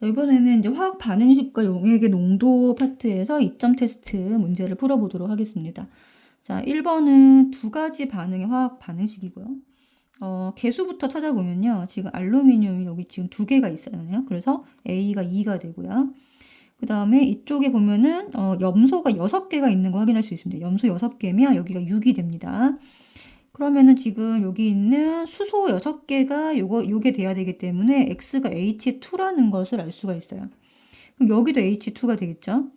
자, 이번에는 이제 화학 반응식과 용액의 농도 파트에서 2점 테스트 문제를 풀어보도록 하겠습니다. 자, 1번은 두 가지 반응의 화학 반응식이고요. 어, 개수부터 찾아보면요. 지금 알루미늄이 여기 지금 두 개가 있잖아요. 그래서 A가 2가 되고요. 그 다음에 이쪽에 보면은 어, 염소가 6개가 있는 거 확인할 수 있습니다. 염소 6개면 여기가 6이 됩니다. 그러면은 지금 여기 있는 수소 6개가 요거, 요게 돼야 되기 때문에 X가 H2라는 것을 알 수가 있어요. 그럼 여기도 H2가 되겠죠?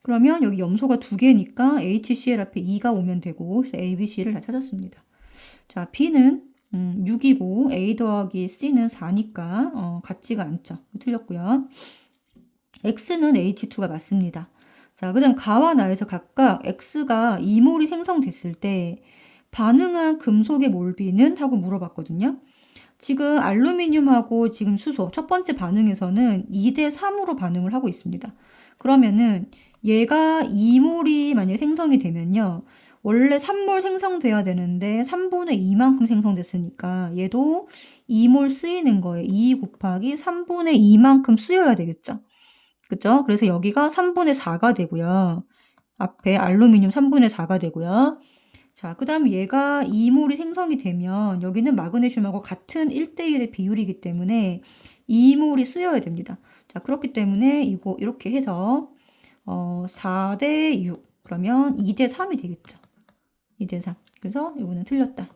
그러면 여기 염소가 두 개니까 HCl 앞에 2가 오면 되고, 그래서 A, B, C를 다 찾았습니다. 자, B는 음, 6이고 A 더하기 C는 4니까 어, 같지가 않죠. 틀렸고요. X는 H2가 맞습니다. 자, 그 다음 가와 나에서 각각 X가 2몰이 생성됐을 때 반응한 금속의 몰비는 하고 물어봤거든요. 지금 알루미늄하고 지금 수소 첫 번째 반응에서는 2대 3으로 반응을 하고 있습니다. 그러면은 얘가 2몰이 만약에 생성이 되면요. 원래 3몰 생성돼야 되는데 3분의 2만큼 생성됐으니까 얘도 2몰 쓰이는 거예요. 2 곱하기 3분의 2만큼 쓰여야 되겠죠. 그죠? 그래서 여기가 3분의 4가 되고요. 앞에 알루미늄 3분의 4가 되고요. 자, 그 다음 얘가 2몰이 생성이 되면 여기는 마그네슘하고 같은 1대1의 비율이기 때문에 2몰이 쓰여야 됩니다. 자, 그렇기 때문에 이거 이렇게 해서 어, 4대 6 그러면 2대 3이 되겠죠. 2대 3. 그래서 이거는 틀렸다.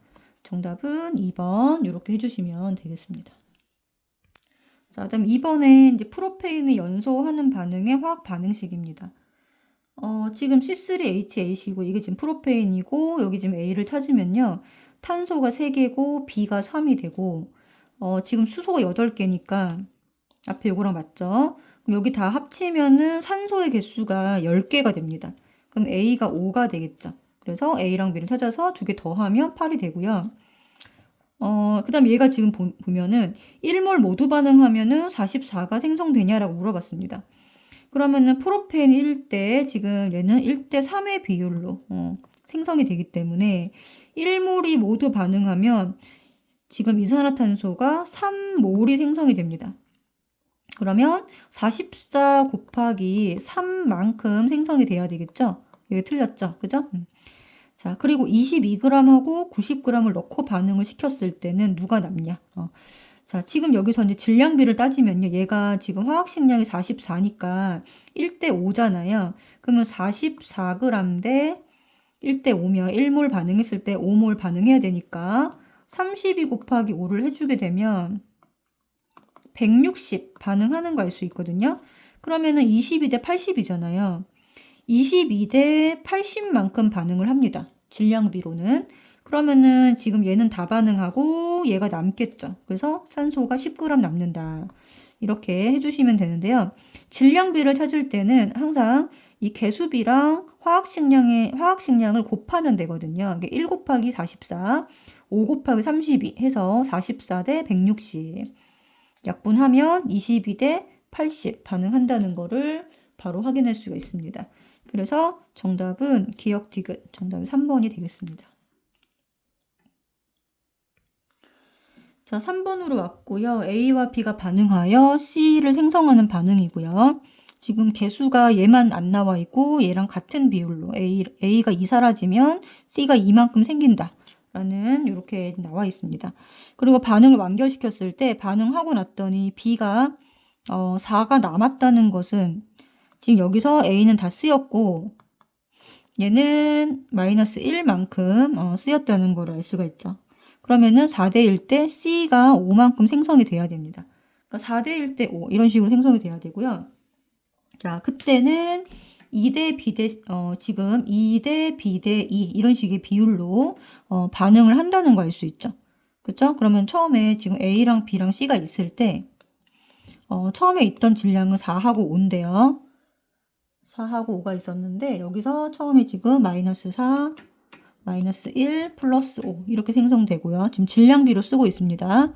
정답은 2번 이렇게 해주시면 되겠습니다. 자, 그다음 2번에 이제 프로페인을 연소하는 반응의 화학 반응식입니다. 어, 지금 C3H8이고 이게 지금 프로페인이고 여기 지금 A를 찾으면요. 탄소가 3개고 B가 3이 되고 어, 지금 수소가 8개니까 앞에 요거랑 맞죠? 그럼 여기 다 합치면은 산소의 개수가 10개가 됩니다. 그럼 A가 5가 되겠죠. 그래서 A랑 B를 찾아서 두 개 더하면 8이 되고요. 어, 그 다음 얘가 지금 보, 보면은 1몰 모두 반응하면은 44가 생성되냐라고 물어봤습니다. 그러면은 프로펜 1대 지금 얘는 1대 3의 비율로 어, 생성이 되기 때문에 1몰이 모두 반응하면 지금 이산화탄소가 3몰이 생성이 됩니다. 그러면 44 곱하기 3만큼 생성이 돼야 되겠죠? 여기 틀렸죠? 그죠? 음. 자, 그리고 22g하고 90g을 넣고 반응을 시켰을 때는 누가 남냐? 어. 자, 지금 여기서 이제 질량비를 따지면요. 얘가 지금 화학식량이 44니까 1대 5잖아요. 그러면 44g 대 1대 5면 1몰 반응했을 때 5몰 반응해야 되니까 32 곱하기 5를 해주게 되면 160 반응하는 거 알 수 있거든요. 그러면은 22대 80이잖아요. 22대 80만큼 반응을 합니다. 질량비로는. 그러면은 지금 얘는 다 반응하고 얘가 남겠죠. 그래서 산소가 10g 남는다. 이렇게 해주시면 되는데요. 질량비를 찾을 때는 항상 이 개수비랑 화학식량의, 화학식량을 곱하면 되거든요. 1 곱하기 44, 5 곱하기 32 해서 44 대 160. 약분하면 22 대 80 반응한다는 거를 바로 확인할 수가 있습니다. 그래서 정답은 기억 디귿 정답은 3번이 되겠습니다. 자, 3번으로 왔고요. A와 B가 반응하여 C를 생성하는 반응이고요. 지금 개수가 얘만 안 나와 있고 얘랑 같은 비율로 A, A가 2 사라지면 C가 이만큼 생긴다. 라는 이렇게 나와 있습니다. 그리고 반응을 완결시켰을 때 반응하고 났더니 B가 어, 4가 남았다는 것은 지금 여기서 A는 다 쓰였고 얘는 마이너스 1만큼 어, 쓰였다는 걸 알 수가 있죠. 그러면은 4대 1 때 C가 5만큼 생성이 돼야 됩니다. 그러니까 4대1 때5 이런 식으로 생성이 돼야 되고요. 자, 그때는 2대 B대 어, 지금 2대 B대 2 이런 식의 비율로 어, 반응을 한다는 거 알 수 있죠. 그렇죠? 그러면 처음에 지금 A랑 B랑 C가 있을 때 어, 처음에 있던 질량은 4하고 5인데요. 4하고 5가 있었는데 여기서 처음에 지금 마이너스 4, 마이너스 1 플러스 5 이렇게 생성되고요. 지금 질량비로 쓰고 있습니다.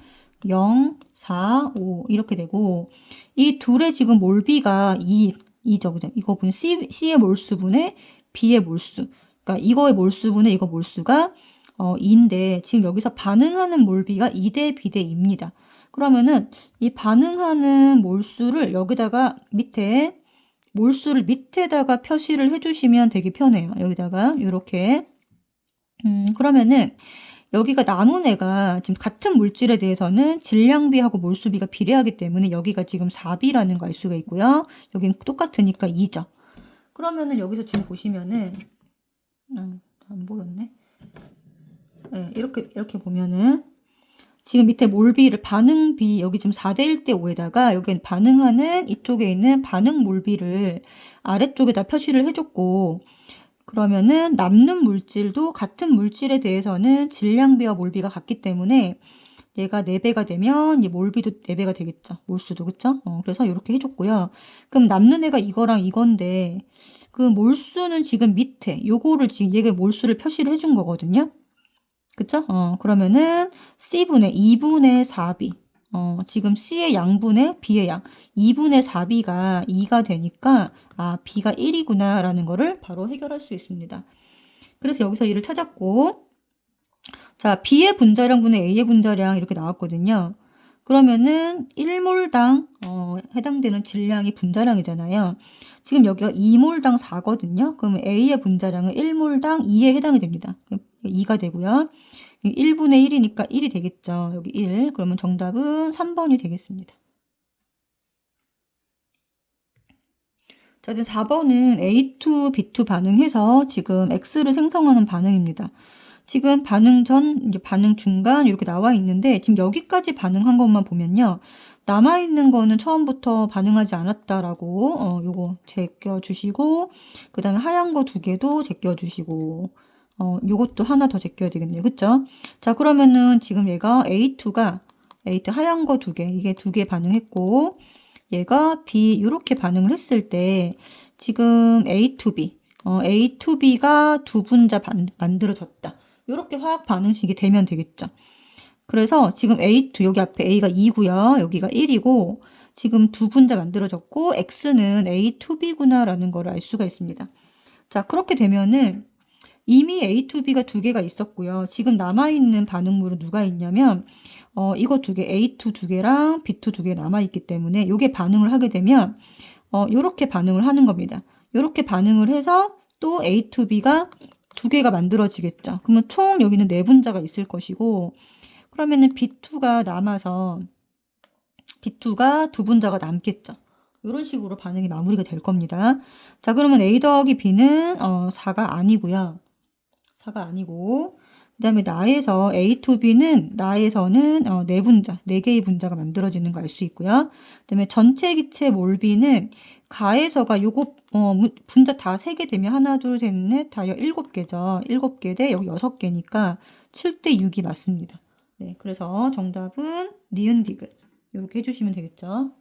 0, 4, 5 이렇게 되고 이 둘의 지금 몰비가 2, 2죠. 그죠? 이거 분 C, C의 몰수분의 B의 몰수. 그러니까 이거의 몰수분의 이거 몰수가 어, 2인데 지금 여기서 반응하는 몰비가 2대 B대 2입니다. 그러면은 이 반응하는 몰수를 여기다가 밑에 몰수를 밑에다가 표시를 해주시면 되게 편해요. 여기다가 이렇게 음, 그러면은 여기가 나무네가 지금 같은 물질에 대해서는 질량비하고 몰수비가 비례하기 때문에 여기가 지금 4비라는 거알 수가 있고요. 여기는 똑같으니까 2죠. 그러면은 여기서 지금 보시면은 음, 안 보였네. 네, 이렇게 이렇게 보면은 지금 밑에 몰비를 반응비 여기 지금 4대 1대 5에다가 여기 반응하는 이쪽에 있는 반응 몰비를 아래쪽에다 표시를 해줬고 그러면은 남는 물질도 같은 물질에 대해서는 질량비와 몰비가 같기 때문에 얘가 4배가 되면 이 몰비도 4배가 되겠죠. 몰수도 그쵸? 어, 그래서 이렇게 해줬고요. 그럼 남는 애가 이거랑 이건데 그 몰수는 지금 밑에 요거를 지금 얘가 몰수를 표시를 해준 거거든요. 그쵸? 어, 그러면은 C분의 2분의 4B. 어, 지금 C의 양분의 B의 양. 2분의 4B가 2가 되니까, 아, B가 1이구나, 라는 거를 바로 해결할 수 있습니다. 그래서 여기서 1을 찾았고, 자, B의 분자량 분의 A의 분자량 이렇게 나왔거든요. 그러면은 1몰당, 어, 해당되는 질량이 분자량이잖아요. 지금 여기가 2몰당 4거든요. 그러면 A의 분자량은 1몰당 2에 해당이 됩니다. 2가 되고요. 1분의 1이니까 1이 되겠죠. 여기 1. 그러면 정답은 3번이 되겠습니다. 자, 이제 4번은 A2, B2 반응해서 지금 X를 생성하는 반응입니다. 지금 반응 전, 이제 반응 중간 이렇게 나와 있는데 지금 여기까지 반응한 것만 보면요. 남아있는 거는 처음부터 반응하지 않았다라고 어, 요거 제껴 주시고 그 다음에 하얀 거 두 개도 제껴 주시고 어, 요것도 하나 더 제껴야 되겠네요. 그쵸? 자, 그러면은 지금 얘가 A2가, A2 하얀 거 두 개, 이게 두 개 반응했고, 얘가 B, 요렇게 반응을 했을 때, 지금 A2B, 어, A2B가 두 분자 반, 만들어졌다. 요렇게 화학 반응식이 되면 되겠죠. 그래서 지금 A2, 여기 앞에 A가 2고요. 여기가 1이고, 지금 두 분자 만들어졌고, X는 A2B구나라는 걸 알 수가 있습니다. 자, 그렇게 되면은, 이미 A2B가 두 개가 있었고요. 지금 남아있는 반응물은 누가 있냐면, 어, 이거 두 개, A2 두 개랑 B2 두 개 남아있기 때문에, 요게 반응을 하게 되면, 어, 요렇게 반응을 하는 겁니다. 요렇게 반응을 해서 또 A2B가 두 개가 만들어지겠죠. 그러면 총 여기는 네 분자가 있을 것이고, 그러면은 B2가 남아서, B2가 두 분자가 남겠죠. 이런 식으로 반응이 마무리가 될 겁니다. 자, 그러면 A 더하기 B는, 어, 4가 아니고요. 4가 아니고 그 다음에 나에서 A to B는 나에서는 어, 네 분자, 네 개의 분자가 만들어지는 거 알 수 있고요. 그 다음에 전체 기체 몰비는 가에서가 요거 어, 분자 다 세 개 되면 하나, 둘, 셋, 넷, 다 일곱 개죠. 일곱 개 대 여기 여섯 개니까 7대 6이 맞습니다. 네, 그래서 정답은 니은 디귿 이렇게 해주시면 되겠죠.